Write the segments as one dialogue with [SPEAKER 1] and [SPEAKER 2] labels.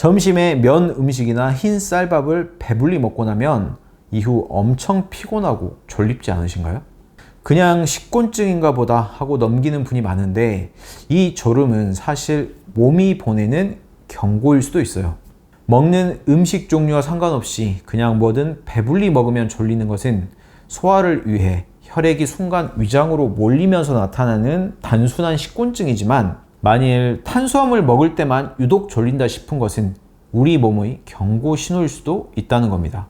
[SPEAKER 1] 점심에 면 음식이나 흰 쌀밥을 배불리 먹고 나면 이후 엄청 피곤하고 졸립지 않으신가요? 그냥 식곤증인가 보다 하고 넘기는 분이 많은데 이 졸음은 사실 몸이 보내는 경고일 수도 있어요. 먹는 음식 종류와 상관없이 그냥 뭐든 배불리 먹으면 졸리는 것은 소화를 위해 혈액이 순간 위장으로 몰리면서 나타나는 단순한 식곤증이지만 만일 탄수화물 먹을 때만 유독 졸린다 싶은 것은 우리 몸의 경고 신호일 수도 있다는 겁니다.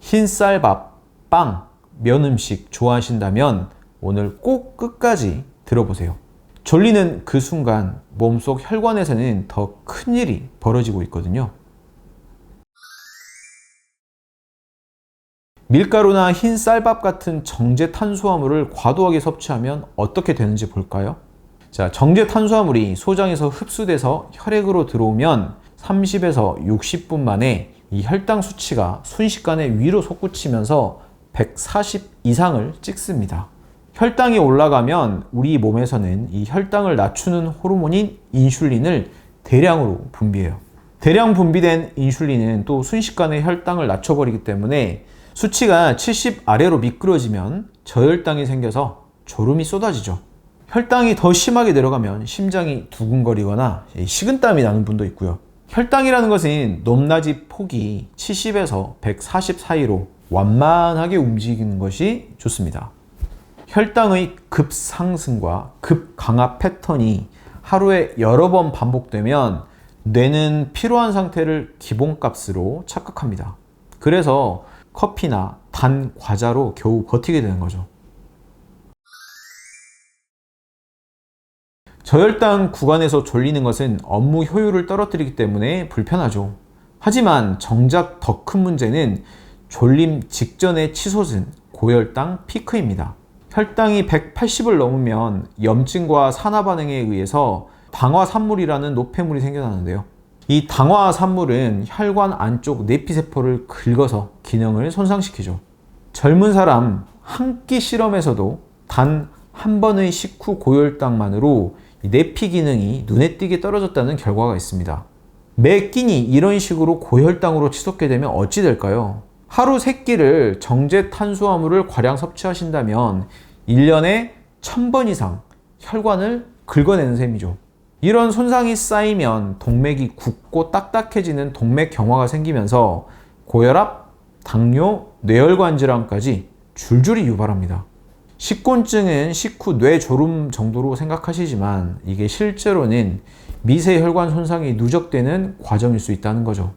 [SPEAKER 1] 흰쌀밥, 빵, 면 음식 좋아하신다면 오늘 꼭 끝까지 들어보세요. 졸리는 그 순간 몸속 혈관에서는 더 큰 일이 벌어지고 있거든요. 밀가루나 흰 쌀밥 같은 정제 탄수화물을 과도하게 섭취하면 어떻게 되는지 볼까요? 자, 정제 탄수화물이 소장에서 흡수돼서 혈액으로 들어오면 30에서 60분 만에 이 혈당 수치가 순식간에 위로 솟구치면서 140 이상을 찍습니다. 혈당이 올라가면 우리 몸에서는 이 혈당을 낮추는 호르몬인 인슐린을 대량으로 분비해요. 대량 분비된 인슐린은 또 순식간에 혈당을 낮춰버리기 때문에 수치가 70 아래로 미끄러지면 저혈당이 생겨서 졸음이 쏟아지죠. 혈당이 더 심하게 내려가면 심장이 두근거리거나 식은땀이 나는 분도 있고요. 혈당이라는 것은 높낮이 폭이 70에서 140 사이로 완만하게 움직이는 것이 좋습니다. 혈당의 급상승과 급강하 패턴이 하루에 여러 번 반복되면 뇌는 피로한 상태를 기본값으로 착각합니다. 그래서 커피나 단 과자로 겨우 버티게 되는 거죠. 저혈당 구간에서 졸리는 것은 업무 효율을 떨어뜨리기 때문에 불편하죠. 하지만 정작 더 큰 문제는 졸림 직전에 치솟은 고혈당 피크입니다. 혈당이 180을 넘으면 염증과 산화 반응에 의해서 당화산물이라는 노폐물이 생겨나는데요. 이 당화산물은 혈관 안쪽 내피세포를 긁어서 기능을 손상시키죠. 젊은 사람 한 끼 실험에서도 단 한 번의 식후 고혈당만으로 내피 기능이 눈에 띄게 떨어졌다는 결과가 있습니다. 매 끼니 이런 식으로 고혈당으로 치솟게 되면 어찌 될까요? 하루 3끼를 정제 탄수화물을 과량 섭취하신다면 1년에 1000번 이상 혈관을 긁어내는 셈이죠. 이런 손상이 쌓이면 동맥이 굳고 딱딱해지는 동맥 경화가 생기면서 고혈압, 당뇨, 뇌혈관 질환까지 줄줄이 유발합니다. 식곤증은 식후 뇌졸음 정도로 생각하시지만 이게 실제로는 미세 혈관 손상이 누적되는 과정일 수 있다는 거죠.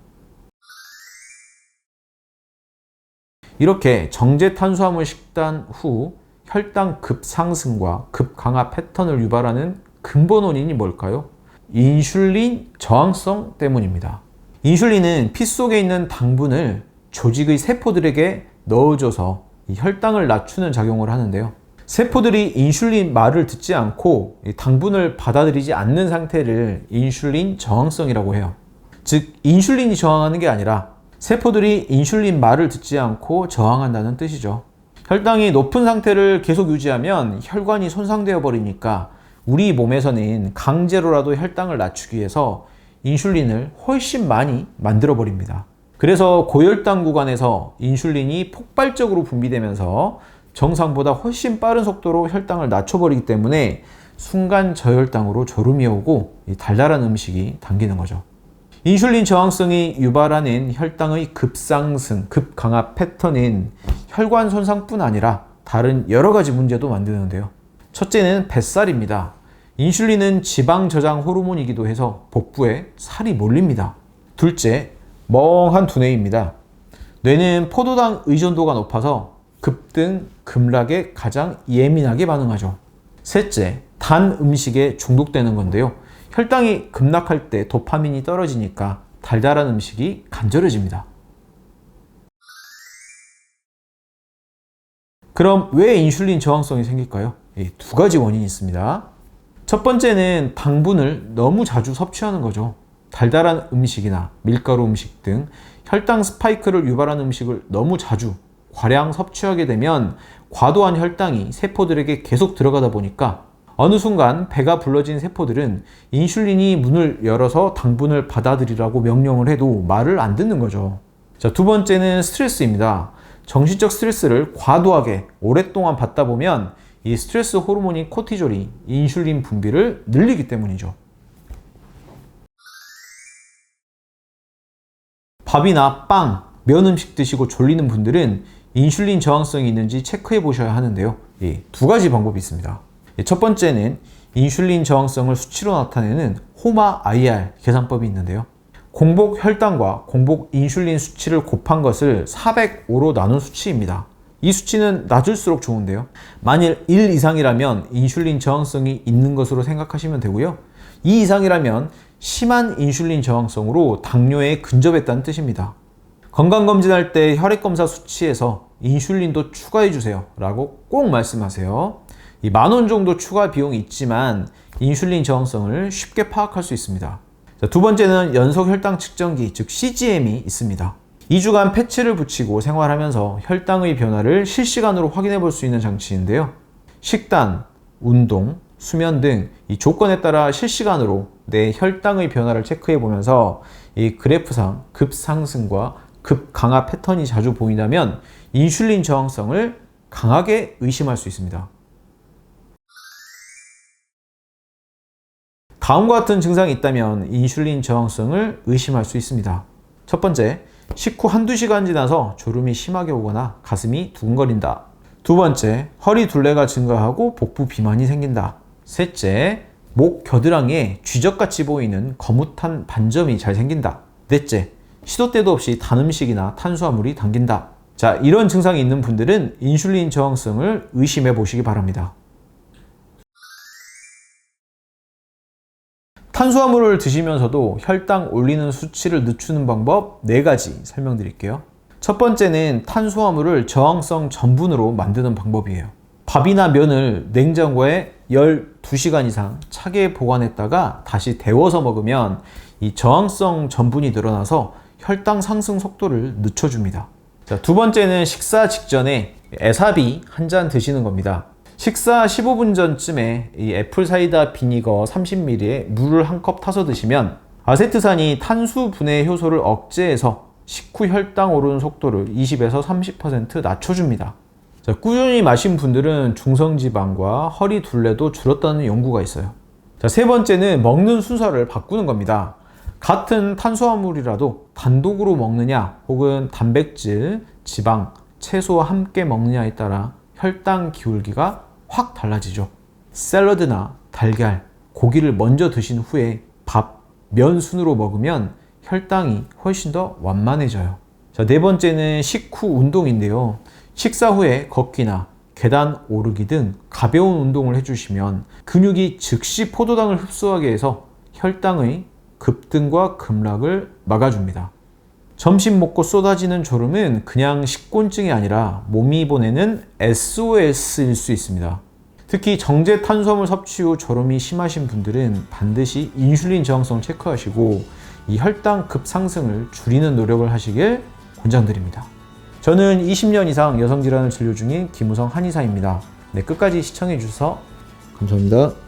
[SPEAKER 1] 이렇게 정제 탄수화물 식단 후 혈당 급상승과 급강하 패턴을 유발하는 근본 원인이 뭘까요? 인슐린 저항성 때문입니다. 인슐린은 피 속에 있는 당분을 조직의 세포들에게 넣어줘서 혈당을 낮추는 작용을 하는데요. 세포들이 인슐린 말을 듣지 않고 당분을 받아들이지 않는 상태를 인슐린 저항성이라고 해요. 즉, 인슐린이 저항하는 게 아니라 세포들이 인슐린 말을 듣지 않고 저항한다는 뜻이죠. 혈당이 높은 상태를 계속 유지하면 혈관이 손상되어 버리니까 우리 몸에서는 강제로라도 혈당을 낮추기 위해서 인슐린을 훨씬 많이 만들어 버립니다. 그래서 고혈당 구간에서 인슐린이 폭발적으로 분비되면서 정상보다 훨씬 빠른 속도로 혈당을 낮춰버리기 때문에 순간 저혈당으로 졸음이 오고 달달한 음식이 당기는 거죠. 인슐린 저항성이 유발하는 혈당의 급상승, 급강하 패턴은 혈관 손상뿐 아니라 다른 여러 가지 문제도 만드는데요. 첫째는 뱃살입니다. 인슐린은 지방 저장 호르몬이기도 해서 복부에 살이 몰립니다. 둘째, 멍한 두뇌입니다. 뇌는 포도당 의존도가 높아서 급등, 급락에 가장 예민하게 반응하죠. 셋째, 단 음식에 중독되는 건데요. 혈당이 급락할 때 도파민이 떨어지니까 달달한 음식이 간절해집니다. 그럼 왜 인슐린 저항성이 생길까요? 두 가지 원인이 있습니다. 첫 번째는 당분을 너무 자주 섭취하는 거죠. 달달한 음식이나 밀가루 음식 등 혈당 스파이크를 유발하는 음식을 너무 자주 과량 섭취하게 되면 과도한 혈당이 세포들에게 계속 들어가다 보니까 어느 순간 배가 불러진 세포들은 인슐린이 문을 열어서 당분을 받아들이라고 명령을 해도 말을 안 듣는 거죠. 자, 두 번째는 스트레스입니다. 정신적 스트레스를 과도하게 오랫동안 받다 보면 이 스트레스 호르몬인 코티졸이 인슐린 분비를 늘리기 때문이죠. 밥이나 빵, 면 음식 드시고 졸리는 분들은 인슐린 저항성이 있는지 체크해 보셔야 하는데요. 예, 두 가지 방법이 있습니다. 예, 첫 번째는 인슐린 저항성을 수치로 나타내는 호마 IR 계산법이 있는데요. 공복 혈당과 공복 인슐린 수치를 곱한 것을 405로 나눈 수치입니다. 이 수치는 낮을수록 좋은데요. 만일 1 이상이라면 인슐린 저항성이 있는 것으로 생각하시면 되고요. 2 이상이라면 심한 인슐린 저항성으로 당뇨에 근접했다는 뜻입니다. 건강검진할 때 혈액검사 수치에서 인슐린도 추가해 주세요 라고 꼭 말씀하세요. 이 만 원 정도 추가 비용이 있지만 인슐린 저항성을 쉽게 파악할 수 있습니다. 자, 두 번째는 연속 혈당 측정기, 즉 CGM이 있습니다. 2주간 패치를 붙이고 생활하면서 혈당의 변화를 실시간으로 확인해 볼 수 있는 장치인데요. 식단, 운동, 수면 등 이 조건에 따라 실시간으로 내 혈당의 변화를 체크해 보면서 이 그래프상 급상승과 급강하 패턴이 자주 보인다면 인슐린 저항성을 강하게 의심할 수 있습니다. 다음과 같은 증상이 있다면 인슐린 저항성을 의심할 수 있습니다. 첫 번째, 식후 한두 시간 지나서 졸음이 심하게 오거나 가슴이 두근거린다. 두 번째, 허리 둘레가 증가하고 복부 비만이 생긴다. 셋째, 목 겨드랑이에 쥐적같이 보이는 거뭇한 반점이 잘 생긴다. 넷째, 시도 때도 없이 단 음식이나 탄수화물이 당긴다. 자, 이런 증상이 있는 분들은 인슐린 저항성을 의심해 보시기 바랍니다. 탄수화물을 드시면서도 혈당 올리는 수치를 늦추는 방법 4가지 설명드릴게요. 첫 번째는 탄수화물을 저항성 전분으로 만드는 방법이에요. 밥이나 면을 냉장고에 12시간 이상 차게 보관했다가 다시 데워서 먹으면 이 저항성 전분이 늘어나서 혈당 상승 속도를 늦춰줍니다. 자, 두 번째는 식사 직전에 에사비 한 잔 드시는 겁니다. 식사 15분 전쯤에 이 애플 사이다 비니거 30ml에 물을 한 컵 타서 드시면 아세트산이 탄수 분해 효소를 억제해서 식후 혈당 오르는 속도를 20에서 30% 낮춰줍니다. 자, 꾸준히 마신 분들은 중성지방과 허리 둘레도 줄었다는 연구가 있어요. 자, 세 번째는 먹는 순서를 바꾸는 겁니다. 같은 탄수화물이라도 단독으로 먹느냐 혹은 단백질, 지방, 채소와 함께 먹느냐에 따라 혈당 기울기가 확 달라지죠. 샐러드나 달걀, 고기를 먼저 드신 후에 밥, 면 순으로 먹으면 혈당이 훨씬 더 완만해져요. 자, 네 번째는 식후 운동인데요. 식사 후에 걷기나 계단 오르기 등 가벼운 운동을 해주시면 근육이 즉시 포도당을 흡수하게 해서 혈당의 급등과 급락을 막아줍니다. 점심 먹고 쏟아지는 졸음은 그냥 식곤증이 아니라 몸이 보내는 SOS일 수 있습니다. 특히 정제 탄수화물 섭취 후 졸음이 심하신 분들은 반드시 인슐린 저항성 체크하시고 이 혈당 급상승을 줄이는 노력을 하시길 권장드립니다. 저는 20년 이상 여성 질환을 진료 중인 김우성 한의사입니다. 네, 끝까지 시청해 주셔서 감사합니다.